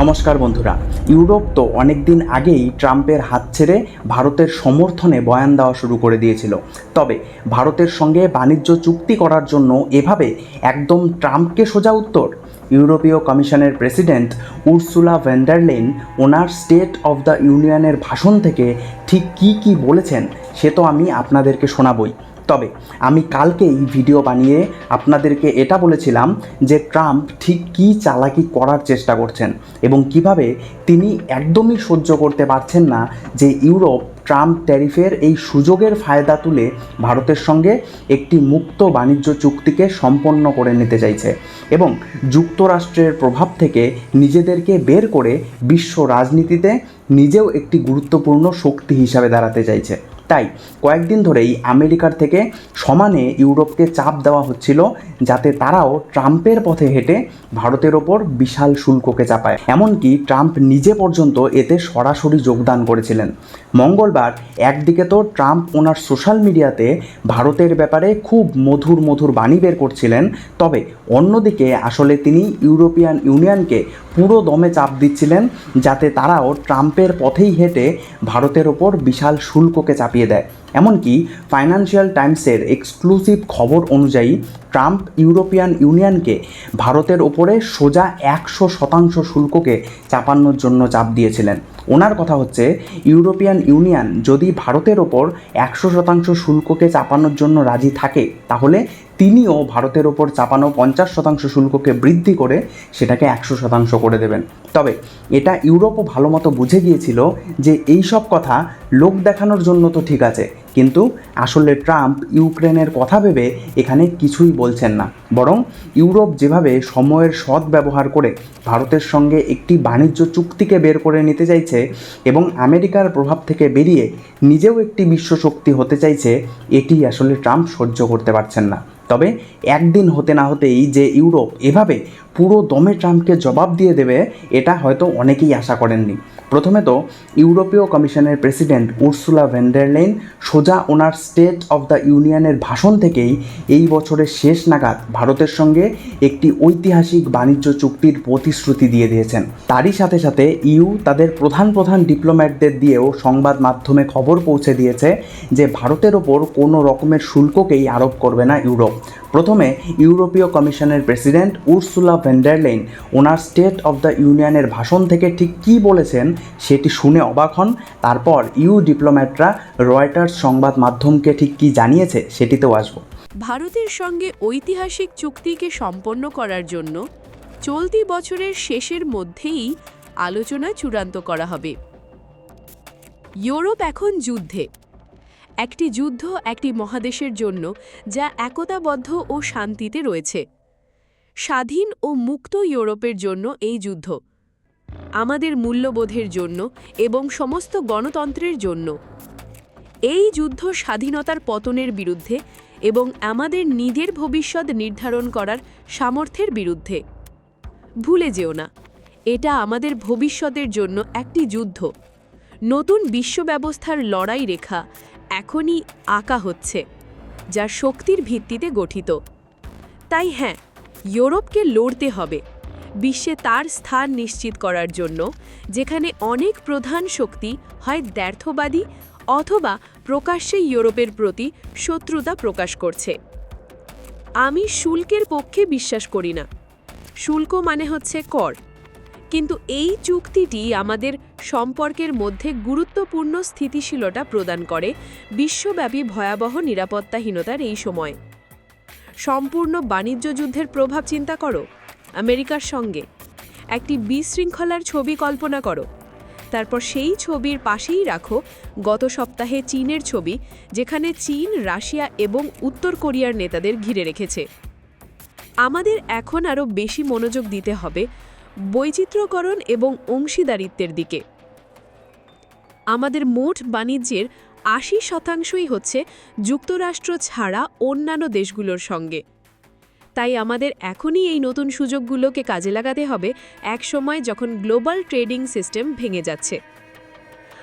নমস্কার বন্ধুরা। ইউরোপ তো অনেক দিন আগেই ট্রাম্পের হাত ছেড়ে ভারতের সমর্থনে বয়ান দেওয়া শুরু করে দিয়েছিল। তবে ভারতের সঙ্গে বাণিজ্য চুক্তি করার জন্য এভাবে একদম ট্রাম্পকে সোজা উত্তর? ইউরোপীয় কমিশনের president Ursula von der Leyen owner state of the ইউনিয়নের ভাষণ থেকে ঠিক কি কি বলেছেন, সে তো আমি আপনাদেরকে শোনাবই। তবে আমি কালকে এই ভিডিও বানিয়ে আপনাদেরকে এটা বলেছিলাম যে ট্রাম্প ঠিক কী চালাকি করার চেষ্টা করছেন এবং কীভাবে তিনি একদমই সহ্য করতে পারছেন না যে ইউরোপ ট্রাম্প ট্যারিফের এই সুযোগের ফায়দা তুলে ভারতের সঙ্গে একটি মুক্ত বাণিজ্য চুক্তিকে সম্পন্ন করে নিতে চাইছে এবং যুক্তরাষ্ট্রের প্রভাব থেকে নিজেদেরকে বের করে বিশ্ব রাজনীতিতে নিজেও একটি গুরুত্বপূর্ণ শক্তি হিসাবে দাঁড়াতে চাইছে। তাই কয়েকদিন ধরেই আমেরিকার থেকে সমানে ইউরোপকে চাপ দেওয়া হচ্ছিল যাতে তারাও ট্রাম্পের পথে হেঁটে ভারতের ওপর বিশাল শুল্ককে চাপায়। এমনকি ট্রাম্প নিজে পর্যন্ত এতে সরাসরি যোগদান করেছিলেন। মঙ্গলবার একদিকে তো ট্রাম্প ওনার সোশ্যাল মিডিয়াতে ভারতের ব্যাপারে খুব মধুর মধুর বাণী বের করছিলেন, তবে অন্যদিকে আসলে তিনি ইউরোপিয়ান ইউনিয়নকে পুরো দমে চাপ দিচ্ছিলেন যাতে তারাও ট্রাম্পের পথেই হেঁটে ভারতের ওপর বিশাল শুল্ককে চাপিয়ে দেয়। এমনকি ফাইন্যান্সিয়াল টাইমসের এক্সক্লুসিভ খবর অনুযায়ী ট্রাম্প ইউরোপিয়ান ইউনিয়নকে ভারতের ওপরে সোজা একশো শতাংশ শুল্ককে চাপানোর জন্য চাপ দিয়েছিলেন। ওনার কথা হচ্ছে, ইউরোপিয়ান ইউনিয়ন যদি ভারতের ওপর একশো শতাংশ শুল্ককে চাপানোর জন্য রাজি থাকে, তাহলে তিনিও ভারতের ওপর চাপানো পঞ্চাশ শতাংশ শুল্ককে বৃদ্ধি করে সেটাকে একশো শতাংশ করে দেবেন। তবে এটা ইউরোপও ভালো মতো বুঝে গিয়েছিল যে এই সব কথা লোক দেখানোর জন্য তো ঠিক আছে, কিন্তু আসলে ট্রাম্প ইউক্রেনের কথা ভেবে এখানে কিছুই বলছেন না। বরং ইউরোপ যেভাবে সময়ের সৎ ব্যবহার করে ভারতের সঙ্গে একটি বাণিজ্য চুক্তিকে বের করে নিতে চাইছে এবং আমেরিকার প্রভাব থেকে বেরিয়ে নিজেও একটি বিশ্ব শক্তি হতে চাইছে, এটি আসলে ট্রাম্প সহ্য করতে পারছেন না। তবে একদিন হতে না হতেই যে ইউরোপ এভাবে পুরো দমে ট্রাম্পকে জবাব দিয়ে দেবে, এটা হয়তো অনেকেই আশা করেননি। প্রথমে তো ইউরোপীয় কমিশনের প্রেসিডেন্ট উর্সুলা ভেন্ডারলেন সোজা ওনার স্টেট অফ দ্য ইউনিয়নের ভাষণ থেকেই এই বছরের শেষ নাগাদ ভারতের সঙ্গে একটি ঐতিহাসিক বাণিজ্য চুক্তির প্রতিশ্রুতি দিয়ে দিয়েছেন। তারই সাথে সাথে ইউ তাদের প্রধান প্রধান ডিপ্লোম্যাটদের দিয়েও সংবাদ মাধ্যমে খবর পৌঁছে দিয়েছে যে ভারতের ওপর কোনো রকমের শুল্ককেই আরোপ করবে না ইউরোপ। প্রথমে ইউরোপীয় কমিশনের president Ursula von der Leyen owner state of the ইউনিয়নের ভাষণ থেকে ঠিক কী বলেছেন সেটি শুনে অবাক হন। তারপর ইউ ডিপ্লোম্যাটরা রয়টার্স সংবাদ মাধ্যমকে ঠিক কী জানিয়েছে সেটিতেও আসব। ভারতের সঙ্গে ঐতিহাসিক চুক্তিকে সম্পন্ন করার জন্য চলতি বছরের শেষের মধ্যেই আলোচনা চূড়ান্ত করা হবে। ইউরোপ এখন যুদ্ধে। একটি যুদ্ধ একটি মহাদেশের জন্য যা একতাবদ্ধ ও শান্তিতে রয়েছে। স্বাধীন ও মুক্ত ইউরোপের জন্য এই যুদ্ধ, আমাদের মূল্যবোধের জন্য এবং সমস্ত গণতন্ত্রের জন্য। এই যুদ্ধ স্বাধীনতার পতনের বিরুদ্ধে এবং আমাদের নিজের ভবিষ্যৎ নির্ধারণ করার সামর্থ্যের বিরুদ্ধে। ভুলে যেও না, এটা আমাদের ভবিষ্যতের জন্য একটি যুদ্ধ। নতুন বিশ্ব ব্যবস্থার লড়াই রেখা এখনই আঁকা হচ্ছে যা শক্তির ভিত্তিতে গঠিত। তাই হ্যাঁ ইউরোপকে লড়তে হবে, বিশ্বে তার স্থান নিশ্চিত করার জন্য, যেখানে অনেক প্রধান শক্তি হয় দ্ব্যর্থবাদী অথবা প্রকাশ্যে ইউরোপের প্রতি শত্রুতা প্রকাশ করছে। আমি শুল্কের পক্ষে বিশ্বাস করি না। শুল্ক মানে হচ্ছে কর। কিন্তু এই চুক্তিটি আমাদের সম্পর্কের মধ্যে গুরুত্বপূর্ণ স্থিতিশীলতা প্রদান করে, বিশ্বব্যাপী ভয়াবহ নিরাপত্তাহীনতার এই সময়। সম্পূর্ণ বাণিজ্য যুদ্ধের প্রভাব চিন্তা করো, আমেরিকার সঙ্গে। একটি বিশৃঙ্খলার ছবি কল্পনা করো। তারপর সেই ছবির পাশেই রাখো গত সপ্তাহে চীনের ছবি, যেখানে চীন, রাশিয়া এবং উত্তর কোরিয়ার নেতাদের ঘিরে রেখেছে। আমাদের এখন আরও বেশি মনোযোগ দিতে হবে বৈচিত্র্যকরণ এবং অংশীদারিত্বের দিকে। আমাদের মোট বাণিজ্যের আশি শতাংশই হচ্ছে যুক্তরাষ্ট্র ছাড়া অন্যান্য দেশগুলোর সঙ্গে। তাই আমাদের এখনই এই নতুন সুযোগগুলোকে কাজে লাগাতে হবে এক সময় যখন গ্লোবাল ট্রেডিং সিস্টেম ভেঙে যাচ্ছে।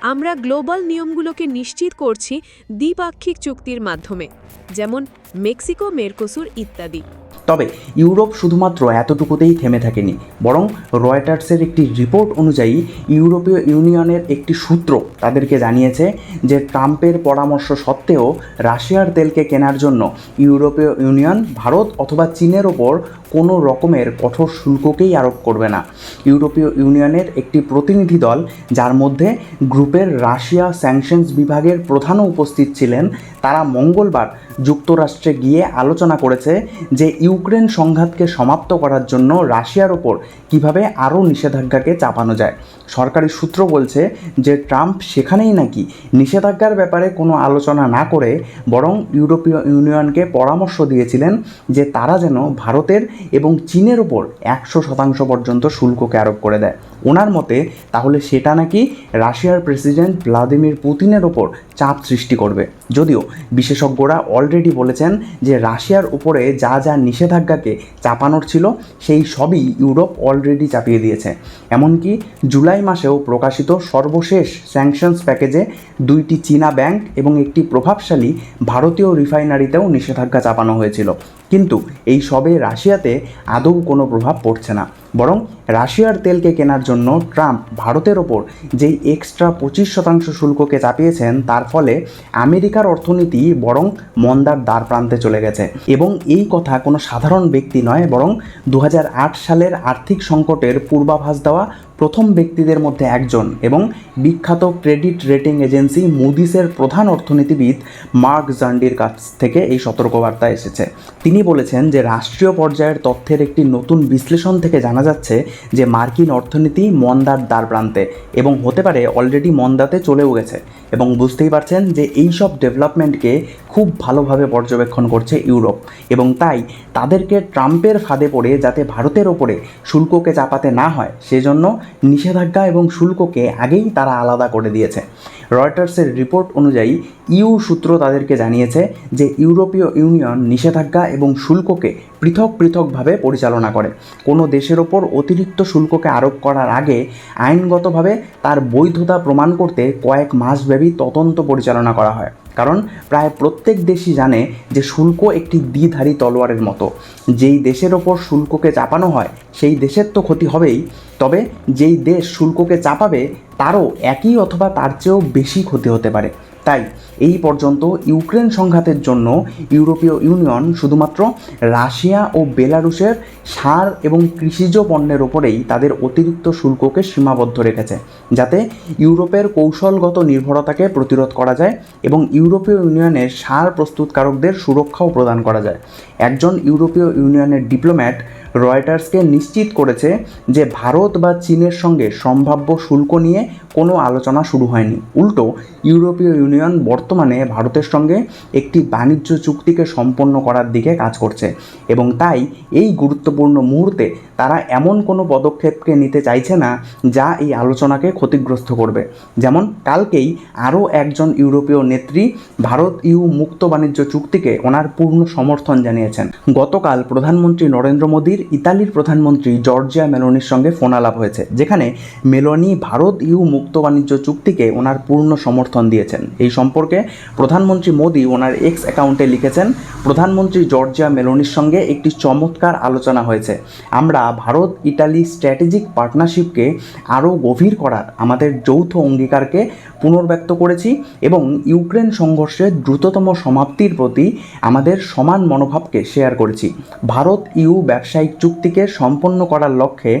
আমরা গ্লোবাল নিয়মগুলোকে নিশ্চিত করছি দ্বিপাক্ষিক চুক্তির মাধ্যমে, যেমন মেক্সিকো, মেরকোসুর ইত্যাদি। তবে ইউরোপ শুধুমাত্র এতটুকুতেই থেমে থাকেনি, বরং রয়টার্সের একটি রিপোর্ট অনুযায়ী ইউরোপীয় ইউনিয়নের একটি সূত্র তাদেরকে জানিয়েছে যে ট্রাম্পের পরামর্শ সত্ত্বেও রাশিয়ার তেলকে কেনার জন্য ইউরোপীয় ইউনিয়ন ভারত অথবা চীনের ওপর কোনো রকমের কঠোর শুল্ককেই আরোপ করবে না। ইউরোপীয় ইউনিয়নের একটি প্রতিনিধি দল, যার মধ্যে গ্রুপের রাশিয়া স্যাংশনস বিভাগের প্রধানও উপস্থিত ছিলেন, তারা মঙ্গলবার যুক্তরাষ্ট্রে গিয়ে আলোচনা করেছে যে ইউক্রেন সংঘাতকে সমাপ্ত করার জন্য রাশিয়ার ওপর কীভাবে আরও নিষেধাজ্ঞাকে চাপানো যায়। সরকারি সূত্র বলছে যে ট্রাম্প সেখানেই নাকি নিষেধাজ্ঞার ব্যাপারে কোনো আলোচনা না করে বরং ইউরোপীয় ইউনিয়নকে পরামর্শ দিয়েছিলেন যে তারা যেন ভারতের এবং চীনের ওপর একশো শতাংশ পর্যন্ত শুল্ককে আরোপ করে দেয়। ওনার মতে, তাহলে সেটা নাকি রাশিয়ার প্রেসিডেন্ট ভ্লাদিমির পুতিনের ওপর চাপ সৃষ্টি করবে। যদিও বিশেষজ্ঞরা অলরেডি বলেছেন যে রাশিয়ার উপরে যা যা নিষেধাজ্ঞাকে চাপানোর ছিল, সেই সবই ইউরোপ অলরেডি চাপিয়ে দিয়েছে। এমনকি জুলাই মাসেও প্রকাশিত সর্বশেষ স্যাংশনস প্যাকেজে দুইটি চীনা ব্যাংক এবং একটি প্রভাবশালী ভারতীয় রিফাইনারিতেও নিষেধাজ্ঞা চাপানো হয়েছিল। কিন্তু এই সবে রাশিয়াতে আদৌ কোনো প্রভাব পড়ছে না। বরং রাশিয়ার তেলকে কেনার জন্য ট্রাম্প ভারতের ওপর যেই এক্সট্রা পঁচিশ শতাংশ শুল্ককে চাপিয়েছেন, তার ফলে আমেরিকার অর্থনীতি বরং মন্দার দ্বার প্রান্তে চলে গেছে। এবং এই কথা কোনো সাধারণ ব্যক্তি নয়, বরং দু হাজার আট সালের আর্থিক সংকটের পূর্বাভাস দেওয়া প্রথম ব্যক্তিদের মধ্যে একজন এবং বিখ্যাত ক্রেডিট রেটিং এজেন্সি মুদিসের প্রধান অর্থনীতিবিদ মার্ক জান্ডির কাছ থেকে এই সতর্কবার্তা এসেছে। তিনি বলেছেন যে রাষ্ট্রীয় পর্যায়ের তথ্যের একটি নতুন বিশ্লেষণ থেকে জানা যাচ্ছে যে মার্কিন অর্থনীতি মন্দার দ্বার প্রান্তে এবং হতে পারে অলরেডি মন্দাতে চলেও গেছে এবং বুঝতেই পারছেন যে এই সব ডেভেলপমেন্টকে খুব ভালোভাবে পর্যবেক্ষণ করছে ইউরোপ। এবং তাই তাদেরকে ট্রাম্পের ফাঁদে পড়ে যাতে ভারতের ওপরে শুল্ককে চাপাতে না হয়, সেজন্য নিষেধাজ্ঞা এবং শুল্ককে আগেই তারা আলাদা করে দিয়েছে। রয়টার্সের রিপোর্ট অনুযায়ী ইউ সূত্র তাদেরকে জানিয়েছে যে ইউরোপীয় ইউনিয়ন নিষেধাজ্ঞা এবং শুল্ককে পৃথক পৃথকভাবে পরিচালনা করে। কোনো দেশের ওপর অতিরিক্ত শুল্ককে আরোপ করার আগে আইনগতভাবে তার বৈধতা প্রমাণ করতে কয়েক মাসব্যাপী তদন্ত পরিচালনা করা হয়। কারণ প্রায় প্রত্যেক দেশই জানে যে শুল্ক একটি দ্বিধারী তলোয়ারের মতো। যেই দেশের ওপর শুল্ককে চাপানো হয়, সেই দেশের তো ক্ষতি হবেই। তবে যেই দেশ শুল্ককে চাপাবে, তারও একই অথবা তার চেয়েও বেশি ক্ষতি হতে পারে। তাই এই পর্যন্ত ইউক্রেন সংঘাতের জন্য ইউরোপীয় ইউনিয়ন শুধুমাত্র রাশিয়া ও বেলারুশের সার এবং কৃষিজ পণ্যের ওপরেই তাদের অতিরিক্ত শুল্ককে সীমাবদ্ধ রেখেছে, যাতে ইউরোপের কৌশলগত নির্ভরতাকে প্রতিরোধ করা যায় এবং ইউরোপীয় ইউনিয়নের সার প্রস্তুতকারকদের সুরক্ষাও প্রদান করা যায়। একজন ইউরোপীয় ইউনিয়নের ডিপ্লোম্যাট রয়টার্সকে নিশ্চিত করেছে যে ভারত বা চীনের সঙ্গে সম্ভাব্য শুল্ক নিয়ে কোনো আলোচনা শুরু হয়নি। উল্টো, ইউরোপীয় ইউনিয়ন বর্তমানে ভারতের সঙ্গে একটি বাণিজ্য চুক্তিকে সম্পন্ন করার দিকে কাজ করছে এবং তাই এই গুরুত্বপূর্ণ মুহূর্তে তারা এমন কোনো পদক্ষেপকে নিতে চাইছে না যা এই আলোচনাকে ক্ষতিগ্রস্ত করবে। যেমন, কালকেই আরও একজন ইউরোপীয় নেত্রী ভারত ইউ মুক্ত বাণিজ্য চুক্তিকে ওনার পূর্ণ সমর্থন জানিয়েছেন। গতকাল প্রধানমন্ত্রী নরেন্দ্র মোদীর, ইতালির প্রধানমন্ত্রী জর্জিয়া মেলোনির সঙ্গে ফোন আলাপ হয়েছে, যেখানে মেলোনি ভারত ইউ মুক্ত বাণিজ্য চুক্তিকে ওনার পূর্ণ সমর্থন দিয়েছেন। এই সম্পর্কে প্রধানমন্ত্রী মোদী ওনার এক্স অ্যাকাউন্টে লিখেছেন, প্রধানমন্ত্রী জর্জিয়া মেলোনির সঙ্গে একটি চমৎকার আলোচনা হয়েছে। আমরা ভারত ইটালি স্ট্র্যাটেজিক পার্টনারশিপকে আরও গভীর করার আমাদের যৌথ অঙ্গীকারকে পুনর্ব্যক্ত করেছি এবং ইউক্রেন সংঘর্ষের দ্রুততম সমাপ্তির প্রতি আমাদের সমান মনোভাবকে শেয়ার করেছি। ভারত ইউ ব্যবসায়িক চুক্তিকে সম্পন্ন করার লক্ষ্যে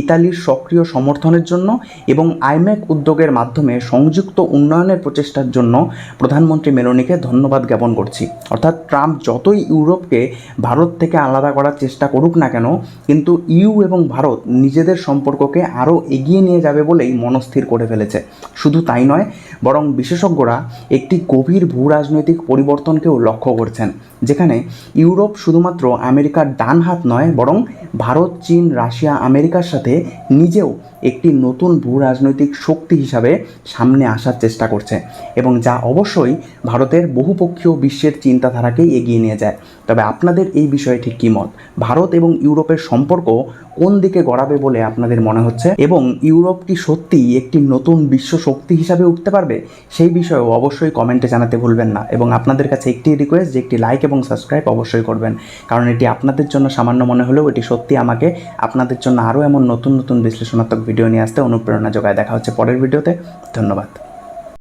ইতালির সক্রিয় সমর্থনের জন্য এবং আইম্যাক উদ্যোগের মাধ্যমে সংযুক্ত উন্নয়নের প্রচেষ্টার জন্য প্রধানমন্ত্রী মেলোনিকে ধন্যবাদ জ্ঞাপন করছি। অর্থাৎ ট্রাম্প যতই ইউরোপকে ভারত থেকে আলাদা করার চেষ্টা করুক না কেন, কিন্তু ইউ এবং ভারত নিজেদের সম্পর্ককে আরও এগিয়ে নিয়ে যাবে বলেই মনস্থির করে ফেলেছে। শুধু তাই নয়, বরং বিশেষজ্ঞরা একটি গভীর ভূ রাজনৈতিক পরিবর্তনকেও লক্ষ্য করছেন, যেখানে ইউরোপ শুধুমাত্র আমেরিকার ডান হাত নয়, বরং ভারত, চীন, রাশিয়া, আমেরিকার সাথে নিজেও একটি নতুন ভূ রাজনৈতিক শক্তি হিসাবে সামনে আসার চেষ্টা করছে এবং যা অবশ্যই ভারতের বহুপক্ষীয় বিশ্বের চিন্তা চিন্তাধারাকেই এগিয়ে নিয়ে যায়। তবে আপনাদের এই বিষয়ে ঠিক কী মত? ভারত এবং ইউরোপের সম্পর্ক কোন দিকে গড়াবে বলে আপনাদের মনে হচ্ছে? এবং ইউরোপ কি সত্যিই একটি নতুন বিশ্ব শক্তি হিসাবে উঠতে পারবে? সেই বিষয়েও অবশ্যই কমেন্টে জানাতে ভুলবেন না। এবং আপনাদের কাছে একটি রিকোয়েস্ট যে একটি লাইক এবং সাবস্ক্রাইব অবশ্যই করবেন। কারণ এটি আপনাদের জন্য সামান্য মনে হলেও এটি সত্যি আমাকে আপনাদের জন্য আরও এমন নতুন নতুন বিশ্লেষণাত্মক ভিডিও নিয়ে আসতে অনুপ্রেরণা যোগায়। দেখা হচ্ছে পরের ভিডিওতে ধন্যবাদ।